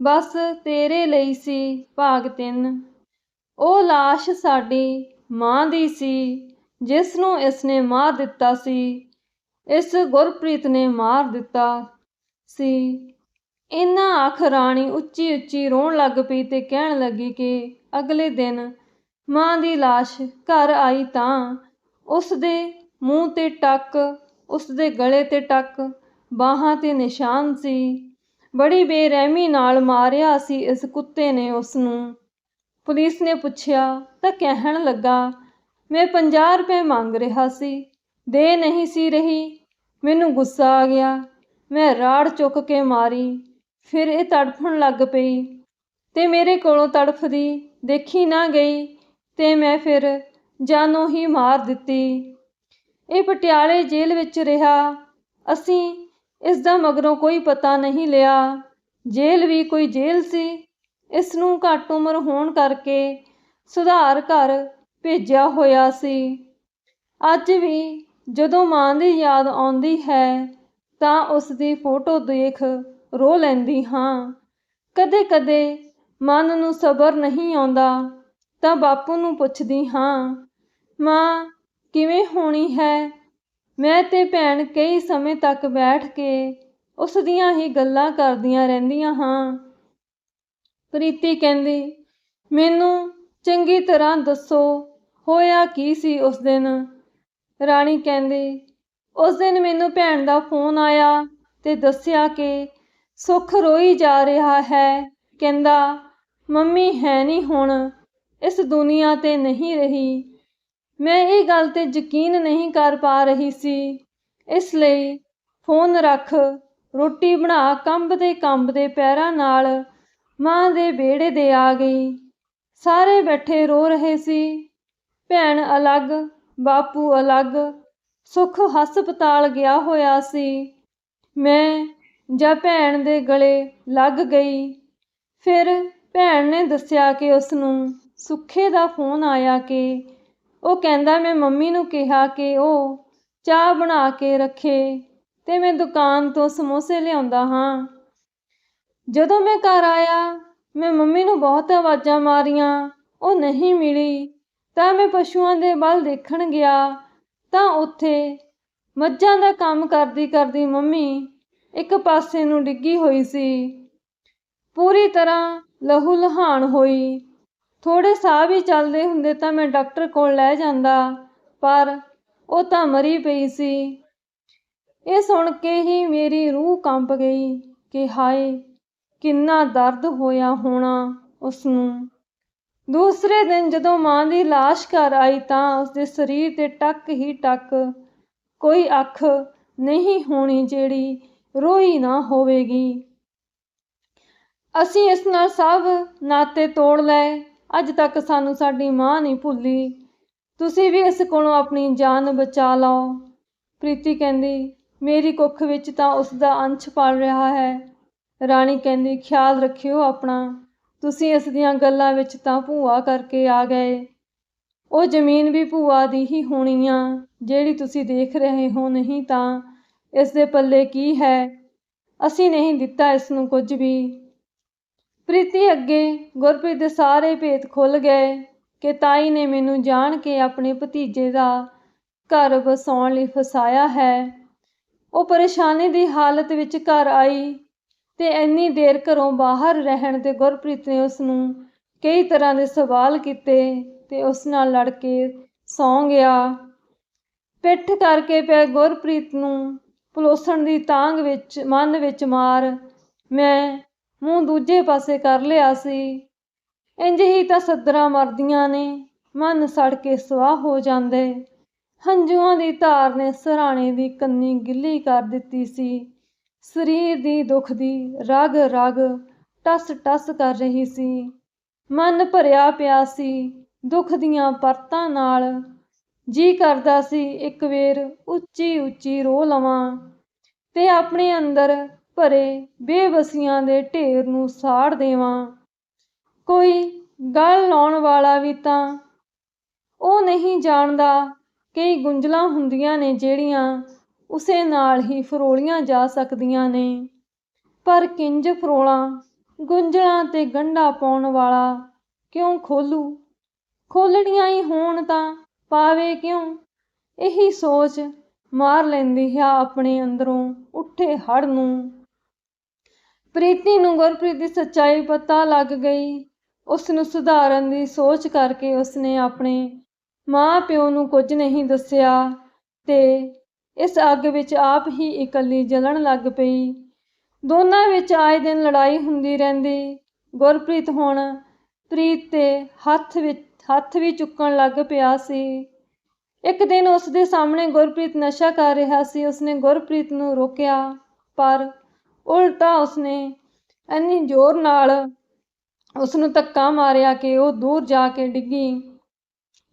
ਬਸ ਤੇਰੇ ਲਈ ਸੀ ਭਾਗ ਤਿੰਨ। ਉਹ ਲਾਸ਼ ਸਾਡੀ ਮਾਂ ਦੀ ਸੀ ਜਿਸ ਨੂੰ ਇਸਨੇ ਮਾਰ ਦਿੱਤਾ ਸੀ। ਇਸ ਗੁਰਪ੍ਰੀਤ ਨੇ ਮਾਰ ਦਿੱਤਾ ਸੀ। ਇਹਨਾਂ ਅੱਖ ਰਾਣੀ ਉੱਚੀ ਉੱਚੀ ਰੋਣ ਲੱਗ ਪਈ ਤੇ ਕਹਿਣ ਲੱਗੀ ਕਿ ਅਗਲੇ ਦਿਨ ਮਾਂ ਦੀ ਲਾਸ਼ ਘਰ ਆਈ ਤਾਂ ਉਸ ਦੇ ਮੂੰਹ ਤੇ ਟੱਕ ਉਸ ਦੇ ਗਲੇ ਤੇ ਟੱਕ, ਬਾਹਾਂ ਤੇ ਨਿਸ਼ਾਨ ਸੀ। ਬੜੀ ਬੇਰਹਿਮੀ ਨਾਲ ਮਾਰਿਆ ਸੀ ਇਸ ਕੁੱਤੇ ਨੇ ਉਸ ਨੂੰ ਪੁਲਿਸ ਨੇ ਪੁੱਛਿਆ, ਤਾਂ ਕਹਿਣ ਲੱਗਾ, ਮੈਂ 50 ਰੁਪਏ ਮੰਗ ਰਿਹਾ ਸੀ, ਦੇ ਨਹੀਂ ਸੀ ਰਹੀ। ਮੈਨੂੰ ਗੁੱਸਾ ਆ ਗਿਆ। ਮੈਂ ਰਾੜ ਚੁੱਕ ਕੇ ਮਾਰੀ। ਫਿਰ ਇਹ ਤੜਫਣ ਲੱਗ ਪਈ ਤੇ ਮੇਰੇ ਕੋਲੋਂ ਤੜਫਦੀ ਦੇਖੀ ਨਾ ਗਈ ਤੇ ਮੈਂ ਫਿਰ ਜਾਨੋਂ ਹੀ ਮਾਰ ਦਿੱਤੀ। ਇਹ ਪਟਿਆਲੇ ਜੇਲ੍ਹ ਵਿੱਚ ਰਿਹਾ। ਅਸੀਂ ਇਸ ਦਾ ਮਗਰੋਂ ਕੋਈ ਪਤਾ ਨਹੀਂ ਲਿਆ। ਜੇਲ੍ਹ ਵੀ ਕੋਈ ਜੇਲ੍ਹ ਸੀ। ਇਸ ਨੂੰ ਘੱਟ ਉਮਰ ਹੋਣ ਕਰਕੇ ਸੁਧਾਰ ਘਰ ਭੇਜਿਆ ਹੋਇਆ ਸੀ। ਅੱਜ ਵੀ ਜਦੋਂ ਮਾਂ ਦੀ ਯਾਦ ਆਉਂਦੀ ਹੈ, ਤਾਂ ਉਸ ਦੀ ਫੋਟੋ ਦੇਖ ਰੋ ਲੈਂਦੀ ਹਾਂ। ਕਦੇ-ਕਦੇ ਮਨ ਨੂੰ ਸਬਰ ਨਹੀਂ ਆਉਂਦਾ, ਤਾਂ ਬਾਪੂ ਨੂੰ ਪੁੱਛਦੀ ਹਾਂ, ਮਾਂ, ਕਿਵੇਂ ਹੋਣੀ ਹੈ? ਮੈਂ ਤੇ ਭੈਣ ਕਈ ਸਮੇਂ ਤੱਕ ਬੈਠ ਕੇ ਉਸ ਦੀਆਂ ਹੀ ਗੱਲਾਂ ਕਰਦੀਆਂ ਰਹਿੰਦੀਆਂ ਹਾਂ। ਪ੍ਰੀਤੀ ਕਹਿੰਦੀ, ਮੈਨੂੰ ਚੰਗੀ ਤਰ੍ਹਾਂ ਦੱਸੋ, ਹੋਇਆ ਕੀ ਸੀ ਉਸ ਦਿਨ? ਰਾਣੀ ਕਹਿੰਦੀ, ਉਸ ਦਿਨ ਮੈਨੂੰ ਭੈਣ ਦਾ ਫੋਨ ਆਇਆ ਤੇ ਦੱਸਿਆ ਕਿ ਸੁੱਖ ਰੋਈ ਜਾ ਰਿਹਾ ਹੈ। ਕਹਿੰਦਾ, ਮੰਮੀ ਹੈ ਨਹੀਂ ਹੁਣ, ਇਸ ਦੁਨੀਆ ਤੇ ਨਹੀਂ ਰਹੀ। ਮੈਂ ਇਹ ਗੱਲ ਤੇ ਯਕੀਨ ਨਹੀਂ ਕਰ ਪਾ ਰਹੀ ਸੀ। ਇਸ ਲਈ ਫੋਨ ਰੱਖ, ਰੋਟੀ ਬਣਾ ਕੰਬਦੇ ਕੰਬਦੇ ਪੈਰਾਂ ਨਾਲ ਮਾਂ ਦੇ ਵਿਹੜੇ ਦੇ ਆ ਗਈ। ਸਾਰੇ ਬੈਠੇ ਰੋ ਰਹੇ ਸੀ। ਭੈਣ ਅਲੱਗ, ਬਾਪੂ ਅਲੱਗ, ਸੁੱਖ ਹਸਪਤਾਲ ਗਿਆ ਹੋਇਆ ਸੀ। ਮੈਂ ਜਾਂ ਭੈਣ ਦੇ ਗਲੇ ਲੱਗ ਗਈ। ਫਿਰ ਭੈਣ ਨੇ ਦੱਸਿਆ ਕਿ ਉਸ ਨੂੰ ਸੁੱਖੇ ਦਾ ਫੋਨ ਆਇਆ ਕਿ ਉਹ ਕਹਿੰਦਾ, ਮੈਂ ਮੰਮੀ ਨੂੰ ਕਿਹਾ ਕਿ ਉਹ ਚਾਹ ਬਣਾ ਕੇ ਰੱਖੇ ਤੇ ਮੈਂ ਦੁਕਾਨ ਤੋਂ ਸਮੋਸੇ ਲਿਆਉਂਦਾ ਹਾਂ। ਜਦੋਂ ਮੈਂ ਘਰ ਆਇਆ, ਮੈਂ ਮੰਮੀ ਨੂੰ ਬਹੁਤ ਆਵਾਜ਼ਾਂ ਮਾਰੀਆਂ, ਉਹ ਨਹੀਂ ਮਿਲੀ। ਤਾਂ ਮੈਂ ਪਸ਼ੂਆਂ ਦੇ ਵੱਲ ਦੇਖਣ ਗਿਆ, ਤਾਂ ਉੱਥੇ ਮੱਝਾਂ ਦਾ ਕੰਮ ਕਰਦੀ ਕਰਦੀ ਮੰਮੀ ਇੱਕ ਪਾਸੇ ਨੂੰ ਡਿੱਗੀ ਹੋਈ ਸੀ। ਪੂਰੀ ਤਰ੍ਹਾਂ ਲਹੂ ਲਹਾਨ ਹੋਈ। ਥੋੜੇ ਸਾਹ ਵੀ ਚੱਲਦੇ ਹੁੰਦੇ ਤਾਂ ਮੈਂ ਡਾਕਟਰ ਕੋਲ ਲੈ ਜਾਂਦਾ, ਪਰ ਉਹ ਤਾਂ ਮਰੀ ਪਈ ਸੀ। ਇਹ ਸੁਣ ਕੇ ਹੀ ਮੇਰੀ ਰੂਹ ਕੰਬ ਗਈ ਕਿ ਹਾਏ, ਕਿੰਨਾ ਦਰਦ ਹੋਇਆ ਹੋਣਾ ਉਸ ਨੂੰ ਦੂਸਰੇ ਦਿਨ ਜਦੋਂ ਮਾਂ ਦੀ ਲਾਸ਼ ਘਰ ਆਈ ਤਾਂ ਉਸਦੇ ਸਰੀਰ ਤੇ ਟੱਕ ਹੀ ਟੱਕ, ਕੋਈ ਅੱਖ ਨਹੀਂ ਹੋਣੀ ਜਿਹੜੀ ਰੋਈ ਨਾ ਹੋਵੇਗੀ। ਅਸੀਂ ਇਸ ਨਾਲ ਸਭ ਨਾਤੇ ਤੋੜ ਲਏ। ਅੱਜ ਤੱਕ ਸਾਨੂੰ ਸਾਡੀ ਮਾਂ ਨਹੀਂ ਭੁੱਲੀ। ਤੁਸੀਂ ਵੀ ਇਸ ਕੋਲੋਂ ਆਪਣੀ ਜਾਨ ਬਚਾ ਲਓ। ਪ੍ਰੀਤੀ ਕਹਿੰਦੀ, ਮੇਰੀ ਕੁੱਖ ਵਿੱਚ ਤਾਂ ਉਸ ਦਾ ਅੰਸ਼ ਪਲ ਰਿਹਾ ਹੈ। ਰਾਣੀ ਕਹਿੰਦੀ, ਖਿਆਲ ਰੱਖਿਓ ਆਪਣਾ। ਤੁਸੀਂ ਇਸ ਦੀਆਂ ਗੱਲਾਂ ਵਿੱਚ ਤਾਂ ਭੂਆ ਕਰਕੇ ਆ ਗਏ। ਉਹ ਜ਼ਮੀਨ ਵੀ ਭੂਆ ਦੀ ਹੀ ਹੋਣੀ ਆ। ਜਿਹੜੀ ਤੁਸੀਂ ਦੇਖ ਰਹੇ ਹੋ ਨਹੀਂ ਤਾਂ ਇਸ ਦੇ ਪੱਲੇ ਕੀ ਹੈ? ਅਸੀਂ ਨਹੀਂ ਦਿੱਤਾ ਇਸ ਨੂੰ ਕੁਝ ਵੀ। ਪ੍ਰੀਤੀ ਅੱਗੇ ਗੁਰਪ੍ਰੀਤ ਦੇ ਸਾਰੇ ਭੇਤ ਖੁੱਲ ਗਏ ਕਿ ਤਾਈ ਨੇ ਮੈਨੂੰ ਜਾਣ ਕੇ ਆਪਣੇ ਭਤੀਜੇ ਦਾ ਘਰ ਵਸਾਉਣ ਲਈ ਫਸਾਇਆ ਹੈ। ਉਹ ਪਰੇਸ਼ਾਨੀ ਦੀ ਹਾਲਤ ਵਿੱਚ ਘਰ ਆਈ ਤੇ ਇੰਨੀ ਦੇਰ ਘਰੋਂ ਬਾਹਰ ਰਹਿਣ ਤੇ ਗੁਰਪ੍ਰੀਤ ਨੇ ਉਸ ਨੂੰ ਕਈ ਤਰ੍ਹਾਂ ਦੇ ਸਵਾਲ ਕੀਤੇ ਤੇ ਉਸ ਨਾਲ ਲੜ ਕੇ ਸੌਂ ਗਿਆ। ਪਿੱਠ ਕਰਕੇ ਪੈ ਗੁਰਪ੍ਰੀਤ ਨੂੰ ਪਲੋਸਣ ਦੀ ਤਾਂਗ ਵਿੱਚ, ਮਨ ਵਿੱਚ ਮਾਰ, ਮੈਂ ਮੂੰਹ ਦੂਜੇ ਪਾਸੇ ਕਰ ਲਿਆ ਸੀ। ਇੰਜ ਹੀ ਤਾਂ ਸੱਦਰਾਂ ਮਰਦੀਆਂ ਨੇ, ਮਨ ਸੜ ਕੇ ਸਵਾਹ ਹੋ ਜਾਂਦੇ। ਹੰਝੂਆਂ ਦੀ ਧਾਰ ਨੇ ਸਰਾਣੇ ਦੀ ਕੰਨੀ ਗਿੱਲੀ ਕਰ ਦਿੱਤੀ ਸੀ। ਸਰੀਰ ਦੀ ਦੁੱਖ ਦੀ ਰਗ ਰਗ ਟਸ ਟਸ ਕਰ ਰਹੀ ਸੀ। ਮਨ ਭਰਿਆ ਪਿਆ ਸੀ ਦੁੱਖ ਦੀਆਂ ਪਰਤਾਂ ਨਾਲ। ਜੀ ਕਰਦਾ ਸੀ, ਇੱਕ ਵੇਰ ਉੱਚੀ ਉੱਚੀ ਰੋ ਲਵਾਂ ਤੇ ਆਪਣੇ ਅੰਦਰ ਭਰੇ ਬੇਵਸੀਆਂ ਦੇ ਢੇਰ ਨੂੰ ਸਾੜ ਦੇਵਾਂ। ਕੋਈ ਗੱਲ ਲਾਉਣ ਵਾਲਾ ਵੀ ਤਾਂ ਉਹ ਨਹੀਂ ਜਾਣਦਾ ਕਈ ਗੁੰਝਲਾਂ ਹੁੰਦੀਆਂ ਨੇ ਜਿਹੜੀਆਂ ਉਸੇ ਨਾਲ ਹੀ ਫਰੋਲੀਆਂ ਜਾ ਸਕਦੀਆਂ ਨੇ। ਪਰ ਕਿੰਜ ਫਰੋਲਾਂ, ਗੁੰਝਲਾਂ ਤੇ ਗੰਢਾ ਪਾਉਣ ਵਾਲਾ ਕਿਉਂ ਖੋਲੂ? ਖੋਲਣੀਆਂ ਹੀ ਹੋਣ ਤਾਂ ਪਾਵੇ ਕਿਉਂ? ਇਹੀ ਸੋਚ ਮਾਰ ਲੈਂਦੀ ਹੈ ਆਪਣੇ ਅੰਦਰੋਂ ਉੱਠੇ ਹੜ ਨੂੰ। ਪ੍ਰੀਤੀ ਨੂੰ ਗੁਰਪ੍ਰੀਤ ਦੀ ਸੱਚਾਈ ਪਤਾ ਲੱਗ ਗਈ। ਉਸ ਨੂੰ ਸੁਧਾਰਨ ਦੀ ਸੋਚ ਕਰਕੇ ਉਸਨੇ ਆਪਣੇ ਮਾਂ ਪਿਓ ਨੂੰ ਕੁਝ ਨਹੀਂ ਦੱਸਿਆ ਤੇ ਇਸ ਅੱਗ ਵਿੱਚ ਆਪ ਹੀ ਇਕੱਲੀ ਜਲਣ ਲੱਗ ਪਈ। ਦੋਨਾਂ ਵਿੱਚ ਆਏ ਦਿਨ ਲੜਾਈ ਹੁੰਦੀ ਰਹਿੰਦੀ। ਗੁਰਪ੍ਰੀਤ ਹੁਣ ਪ੍ਰੀਤ ਤੇ ਹੱਥ ਵਿੱਚ, ਹੱਥ ਵੀ ਚੁੱਕਣ ਲੱਗ ਪਿਆ ਸੀ। ਇੱਕ ਦਿਨ ਉਸ ਦੇ ਸਾਹਮਣੇ ਗੁਰਪ੍ਰੀਤ ਨਸ਼ਾ ਕਰ ਰਿਹਾ ਸੀ। ਉਸਨੇ ਗੁਰਪ੍ਰੀਤ ਨੂੰ ਰੋਕਿਆ, ਪਰ ਉਲਟਾ ਉਸਨੇ ਇੰਨੀ ਜ਼ੋਰ ਨਾਲ ਉਸ ਨੂੰ ਧੱਕਾ ਮਾਰਿਆ ਕਿ ਉਹ ਦੂਰ ਜਾ ਕੇ ਡਿੱਗੀ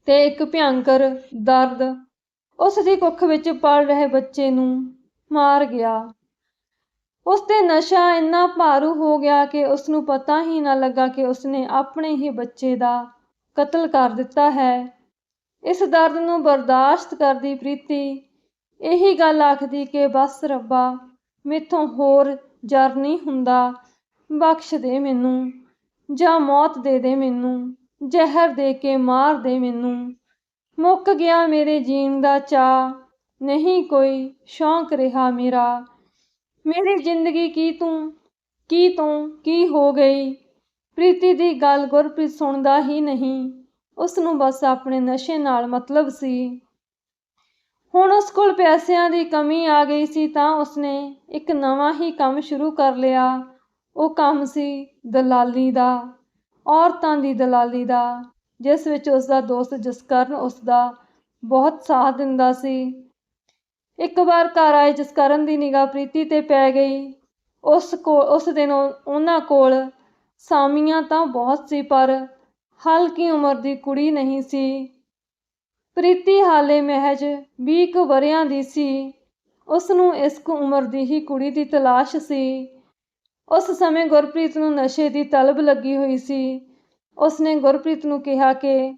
ਤੇ ਇੱਕ ਭਿਆੰਕਰ ਦਰਦ ਉਸ ਦੀ ਕੁੱਖ ਵਿੱਚ ਪਲ ਰਹੇ ਬੱਚੇ ਨੂੰ ਮਾਰ ਗਿਆ। ਉਸ ਤੇ ਨਸ਼ਾ ਇੰਨਾ ਭਾਰੂ ਹੋ ਗਿਆ ਕਿ ਉਸ ਨੂੰ ਪਤਾ ਹੀ ਨਾ ਲੱਗਾ ਕਿ ਉਸਨੇ ਆਪਣੇ ਹੀ ਬੱਚੇ ਦਾ ਕਤਲ ਕਰ ਦਿੱਤਾ ਹੈ। ਇਸ ਦਰਦ ਨੂੰ ਬਰਦਾਸ਼ਤ ਕਰਦੀ ਪ੍ਰੀਤੀ ਇਹੀ ਗੱਲ ਆਖਦੀ ਕਿ ਬਸ ਰੱਬਾ ਮੇਥੋਂ ਹੋਰ ਜਰ ਨਹੀਂ ਹੁੰਦਾ। ਬਖਸ਼ ਦੇ ਮੈਨੂੰ, ਜਾਂ ਮੌਤ ਦੇ ਦੇ ਮੈਨੂੰ, ਜ਼ਹਿਰ ਦੇ ਕੇ ਮਾਰ ਦੇ ਮੈਨੂੰ। ਮੁੱਕ ਗਿਆ ਮੇਰੇ ਜੀਣ ਦਾ ਚਾਅ, ਨਹੀਂ ਕੋਈ ਸ਼ੌਂਕ ਰਿਹਾ ਮੇਰਾ। ਮੇਰੀ ਜ਼ਿੰਦਗੀ ਕੀ ਤੂੰ ਕੀ ਤੂੰ ਕੀ ਹੋ ਗਈ? ਪ੍ਰੀਤੀ ਦੀ ਗੱਲ ਗੁਰਪ੍ਰੀਤ ਸੁਣਦਾ ਹੀ ਨਹੀਂ। ਉਸ ਨੂੰ ਬਸ ਆਪਣੇ ਨਸ਼ੇ ਨਾਲ ਮਤਲਬ ਸੀ। ਹੁਣ ਉਸ ਕੋਲ ਪੈਸਿਆਂ ਦੀ ਕਮੀ ਆ ਗਈ ਸੀ ਤਾਂ ਉਸਨੇ ਇੱਕ ਨਵਾਂ ਹੀ ਕੰਮ ਸ਼ੁਰੂ ਕਰ ਲਿਆ। ਉਹ ਕੰਮ ਸੀ ਦਲਾਲੀ ਦਾ, ਔਰਤਾਂ ਦੀ ਦਲਾਲੀ ਦਾ, ਜਿਸ ਵਿੱਚ ਉਸ ਦਾ ਦੋਸਤ ਜਸਕਰਨ ਉਸ ਦਾ ਬਹੁਤ ਸਾਥ ਦਿੰਦਾ ਸੀ। ਇੱਕ ਵਾਰ ਘਰ ਆਏ ਜਸਕਰਨ ਦੀ ਨਿਗਾਹ ਪ੍ਰੀਤੀ ਤੇ ਪੈ ਗਈ। ਉਸ ਕੋ, ਉਸ ਦਿਨ ਉਹਨਾਂ ਕੋਲ ਸਾਮੀਆਂ ਤਾਂ ਬਹੁਤ ਸੀ, ਪਰ ਹਲਕੀ ਉਮਰ ਦੀ ਕੁੜੀ ਨਹੀਂ ਸੀ। ਪ੍ਰੀਤੀ ਹਾਲੇ ਮਹਿਜ 20 ਕੁ ਵਰਿਆਂ ਦੀ ਸੀ। ਉਸ ਨੂੰ ਇਸ ਕੁ ਉਮਰ ਦੀ ਹੀ ਕੁੜੀ ਦੀ ਤਲਾਸ਼ ਸੀ। ਉਸ ਸਮੇਂ ਗੁਰਪ੍ਰੀਤ ਨੂੰ ਨਸ਼ੇ ਦੀ ਤਲਬ ਲੱਗੀ ਹੋਈ ਸੀ। ਉਸਨੇ ਗੁਰਪ੍ਰੀਤ ਨੂੰ ਕਿਹਾ ਕਿ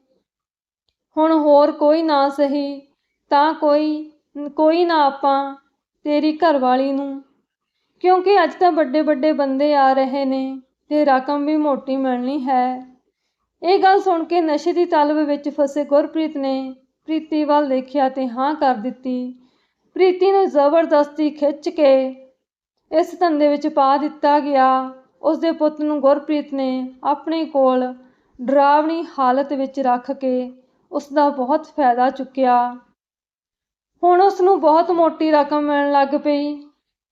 ਹੁਣ ਹੋਰ ਕੋਈ ਨਾ ਸਹੀ, ਤਾਂ ਕੋਈ ਕੋਈ ਨਾ ਆਪਾਂ ਤੇਰੀ ਘਰਵਾਲੀ ਨੂੰ। ਕਿਉਂਕਿ ਅੱਜ ਤਾਂ ਵੱਡੇ ਵੱਡੇ ਬੰਦੇ ਆ ਰਹੇ ਨੇ ਤੇ ਰਕਮ ਵੀ ਮੋਟੀ ਮਿਲਣੀ ਹੈ। ਇਹ ਗੱਲ ਸੁਣ ਕੇ ਨਸ਼ੇ ਦੀ ਤਲਬ ਵਿੱਚ ਫਸੇ ਗੁਰਪ੍ਰੀਤ ਨੇ ਪ੍ਰੀਤੀ ਵੱਲ ਦੇਖਿਆ ਤੇ ਹਾਂ ਕਰ ਦਿੱਤੀ। ਪ੍ਰੀਤੀ ਨੂੰ ਜ਼ਬਰਦਸਤੀ ਖਿੱਚ ਕੇ ਇਸ ਧੰਦੇ ਵਿੱਚ ਪਾ ਦਿੱਤਾ ਗਿਆ। ਉਸ ਦੇ ਪੁੱਤ ਨੂੰ ਗੁਰਪ੍ਰੀਤ ਨੇ ਆਪਣੇ ਕੋਲ ਡਰਾਵਣੀ ਹਾਲਤ ਵਿੱਚ ਰੱਖ ਕੇ ਉਸ ਦਾ ਬਹੁਤ ਫਾਇਦਾ ਚੁੱਕਿਆ। ਹੁਣ ਉਸ ਨੂੰ ਬਹੁਤ ਮੋਟੀ ਰਕਮ ਮਿਲਣ ਲੱਗ ਪਈ।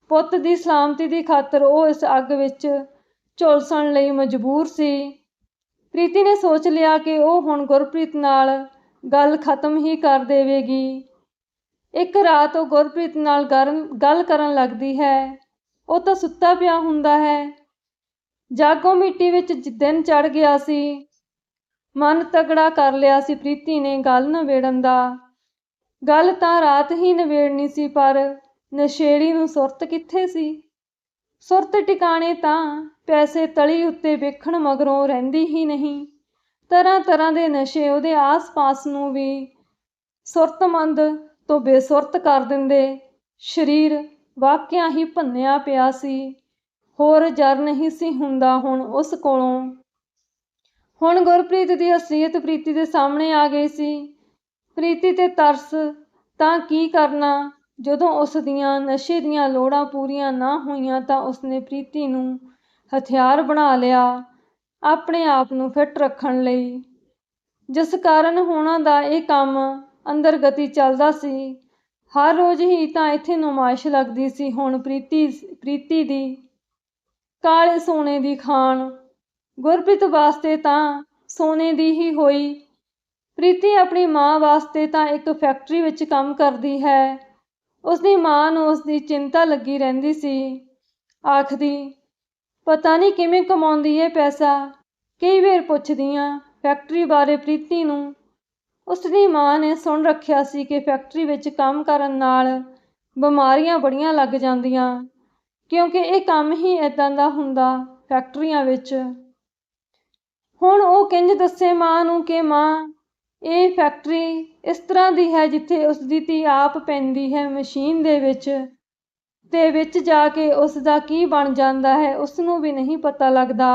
ਪੁੱਤ ਦੀ ਸਲਾਮਤੀ ਦੀ ਖਾਤਰ ਉਹ ਇਸ ਅੱਗ ਵਿੱਚ ਝੁਲਸਣ ਲਈ ਮਜਬੂਰ ਸੀ। ਪ੍ਰੀਤੀ ਨੇ ਸੋਚ ਲਿਆ ਕਿ ਉਹ ਹੁਣ ਗੁਰਪ੍ਰੀਤ ਨਾਲ ਗੱਲ ਖਤਮ ਹੀ ਕਰ ਦੇਵੇਗੀ। ਇੱਕ ਰਾਤ ਉਹ ਗੁਰਪ੍ਰੀਤ ਨਾਲ ਗੱਲ ਕਰਨ ਲੱਗਦੀ ਹੈ। ਉਹ ਤਾਂ ਸੁੱਤਾ ਪਿਆ ਹੁੰਦਾ ਹੈ। ਜਾਗੋ ਮਿੱਟੀ ਵਿੱਚ ਦਿਨ ਚੜ ਗਿਆ ਸੀ। ਮਨ ਤਗੜਾ ਕਰ ਲਿਆ ਸੀ ਪ੍ਰੀਤੀ ਨੇ ਗੱਲ ਨਵੇੜਨ ਦਾ। ਗੱਲ ਤਾਂ ਰਾਤ ਹੀ ਨਵੇੜਨੀ ਸੀ, ਪਰ ਨਸ਼ੇੜੀ ਨੂੰ ਸੁਰਤ ਕਿੱਥੇ ਸੀ? ਸੁਰਤ ਟਿਕਾਣੇ ਤਾਂ ਪੈਸੇ ਤਲੀ ਉੱਤੇ ਵੇਖਣ ਮਗਰੋਂ ਰਹਿੰਦੀ ਹੀ ਨਹੀਂ। ਤਰ੍ਹਾਂ ਤਰ੍ਹਾਂ ਦੇ ਨਸ਼ੇ ਉਹਦੇ ਆਸ-ਪਾਸ ਨੂੰ ਵੀ ਸੁਰਤਮੰਦ ਤੋਂ ਬੇਸੁਰਤ ਕਰ ਦਿੰਦੇ। ਸਰੀਰ ਵਾਕਿਆ ਹੀ ਭੰਨਿਆ ਪਿਆ ਸੀ। ਹੋਰ ਜਰ ਨਹੀਂ ਸੀ ਹੁੰਦਾ ਹੁਣ ਉਸ ਕੋਲੋਂ। ਹੁਣ ਗੁਰਪ੍ਰੀਤ ਦੀ ਅਸਲੀਅਤ ਪ੍ਰੀਤੀ ਦੇ ਸਾਹਮਣੇ ਆ ਗਈ ਸੀ। ਪ੍ਰੀਤੀ ਤੇ ਤਰਸ, ਤਾਂ ਕੀ ਕਰਨਾ? ਜਦੋਂ ਉਸ ਦੀਆਂ ਨਸ਼ੇ ਦੀਆਂ ਲੋੜਾਂ ਪੂਰੀਆਂ ਨਾ ਹੋਈਆਂ ਤਾਂ ਉਸਨੇ ਪ੍ਰੀਤੀ ਨੂੰ ਹਥਿਆਰ ਬਣਾ ਲਿਆ। ਆਪਣੇ ਆਪ ਨੂੰ ਫਿੱਟ ਰੱਖਣ ਲਈ। ਜਿਸ ਕਾਰਨ ਹੋਣਾ ਦਾ ਇਹ ਕੰਮ ਅੰਦਰ ਗਤੀ ਚੱਲਦਾ ਸੀ। ਹਰ ਰੋਜ਼ ਹੀ ਤਾਂ ਇੱਥੇ ਨੁਮਾਇਸ਼ ਲੱਗਦੀ ਸੀ ਹੁਣ ਪ੍ਰੀਤੀ ਪ੍ਰੀਤੀ ਦੀ। ਕਾਲੇ ਸੋਨੇ ਦੀ ਖਾਨ ਗੁਰਪ੍ਰੀਤ ਵਾਸਤੇ ਤਾਂ ਸੋਨੇ ਦੀ ਹੀ ਹੋਈ। ਪ੍ਰੀਤੀ ਆਪਣੀ ਮਾਂ ਵਾਸਤੇ ਤਾਂ ਇੱਕ ਫੈਕਟਰੀ ਵਿੱਚ ਕੰਮ ਕਰਦੀ ਹੈ। ਉਸ ਦੀ ਮਾਂ ਨੂੰ ਉਸਦੀ ਚਿੰਤਾ ਲੱਗੀ ਰਹਿੰਦੀ ਸੀ। ਆਖਦੀ ਪਤਾ ਨਹੀਂ ਕਿਵੇਂ ਕਮਾਉਂਦੀ ਏ ਪੈਸਾ। ਕਈ ਵਾਰ ਪੁੱਛਦੀ ਆ, ਫੈਕਟਰੀ ਬਾਰੇ ਪ੍ਰੀਤੀ ਨੂੰ। ਉਸਦੀ ਮਾਂ ਨੇ ਸੁਣ ਰੱਖਿਆ ਸੀ ਕਿ ਫੈਕਟਰੀ ਵਿੱਚ ਕੰਮ ਕਰਨ ਨਾਲ ਬਿਮਾਰੀਆਂ ਬੜੀਆਂ ਲੱਗ ਜਾਂਦੀਆਂ, ਕਿਉਂਕਿ ਇਹ ਕੰਮ ਹੀ ਇਦਾਂ ਦਾ ਹੁੰਦਾ ਫੈਕਟਰੀਆਂ ਵਿੱਚ। ਹੁਣ ਉਹ ਕਿੰਜ ਦੱਸੇ ਮਾਂ ਨੂੰ ਕਿ ਮਾਂ, ਇਹ ਫੈਕਟਰੀ ਇਸ ਤਰ੍ਹਾਂ ਦੀ ਹੈ ਜਿੱਥੇ ਉਸ ਦੀ ਧੀ ਆਪ ਪੈਂਦੀ ਹੈ ਮਸ਼ੀਨ ਦੇ ਵਿੱਚ। ਤੇ ਵਿੱਚ ਜਾ ਕੇ ਉਸ ਦਾ ਕੀ ਬਣ ਜਾਂਦਾ ਹੈ ਉਸ ਨੂੰ ਵੀ ਨਹੀਂ ਪਤਾ ਲੱਗਦਾ।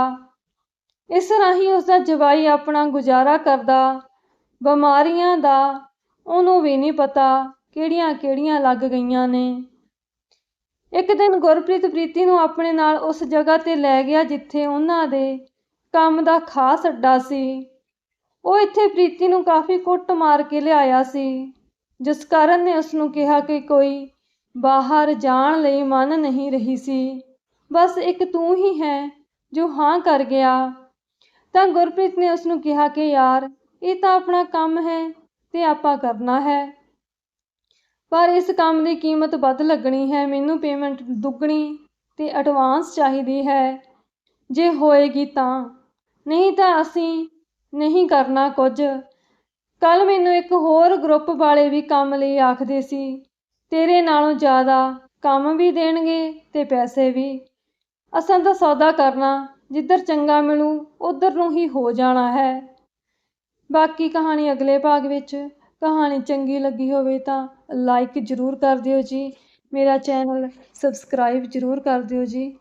ਇਸ ਰਾਹੀਂ ਉਸ ਦਾ ਜਵਾਈ ਆਪਣਾ ਗੁਜ਼ਾਰਾ ਕਰਦਾ, ਬਿਮਾਰੀਆਂ ਦਾ ਉਹਨੂੰ ਵੀ ਨਹੀਂ ਪਤਾ ਕਿਹੜੀਆਂ ਕਿਹੜੀਆਂ ਲੱਗ ਗਈਆਂ ਨੇ। ਇੱਕ ਦਿਨ ਗੁਰਪ੍ਰੀਤ ਪ੍ਰੀਤੀ ਨੂੰ ਆਪਣੇ ਨਾਲ ਉਸ ਜਗ੍ਹਾ ਤੇ ਲੈ ਗਿਆ ਜਿੱਥੇ ਉਹਨਾਂ ਦੇ ਕੰਮ ਦਾ ਖਾਸ ਅੱਡਾ ਸੀ। ਉਹ ਇੱਥੇ ਪ੍ਰੀਤੀ ਨੂੰ ਕਾਫੀ ਕੁੱਟ ਮਾਰ ਕੇ ਲਿਆਇਆ ਸੀ, ਜਿਸ ਕਾਰਨ ਨੇ ਉਸ ਨੂੰ ਕਿਹਾ ਕਿ ਕੋਈ ਬਾਹਰ ਜਾਣ ਲਈ ਮਨ ਨਹੀਂ ਰਹੀ ਸੀ। ਬਸ ਇੱਕ ਤੂੰ ਹੀ ਹੈ ਜੋ ਹਾਂ ਕਰ ਗਿਆ। ਤਾਂ ਗੁਰਪ੍ਰੀਤ ਨੇ ਉਸ ਨੂੰ ਕਿਹਾ ਕਿ, ਯਾਰ, ਇਹ ਤਾਂ ਆਪਣਾ ਕੰਮ ਹੈ ਤੇ ਆਪਾਂ ਕਰਨਾ ਹੈ। ਪਰ ਇਸ ਕੰਮ ਦੀ ਕੀਮਤ ਵੱਧ ਲੱਗਣੀ ਹੈ। ਮੈਨੂੰ ਪੇਮੈਂਟ ਦੁੱਗਣੀ ਤੇ ਐਡਵਾਂਸ ਚਾਹੀਦੀ ਹੈ। ਜੇ ਹੋਏਗੀ ਤਾਂ। ਨਹੀਂ ਤਾਂ ਅਸੀਂ ਨਹੀਂ ਕਰਨਾ ਕੁਝ। ਕੱਲ ਮੈਨੂੰ ਇੱਕ ਹੋਰ ਗਰੁੱਪ ਵਾਲੇ ਵੀ ਕੰਮ ਲਈ ਆਖਦੇ ਸੀ। ਤੇਰੇ ਨਾਲੋਂ ਜ਼ਿਆਦਾ ਕੰਮ ਵੀ ਦੇਣਗੇ ਤੇ ਪੈਸੇ ਵੀ। ਅਸਾਂ ਤਾਂ ਸੌਦਾ ਕਰਨਾ ਜਿੱਧਰ ਚੰਗਾ ਮਿਲੂ, ਉਧਰ ਨੂੰ ਹੀ ਹੋ ਜਾਣਾ ਹੈ। ਬਾਕੀ ਕਹਾਣੀ ਅਗਲੇ ਭਾਗ ਵਿੱਚ। ਕਹਾਣੀ ਚੰਗੀ ਲੱਗੀ ਹੋਵੇ ਤਾਂ ਲਾਈਕ ਜ਼ਰੂਰ ਕਰ ਦਿਓ ਜੀ। ਮੇਰਾ ਚੈਨਲ ਸਬਸਕ੍ਰਾਈਬ ਜ਼ਰੂਰ ਕਰ ਦਿਓ ਜੀ।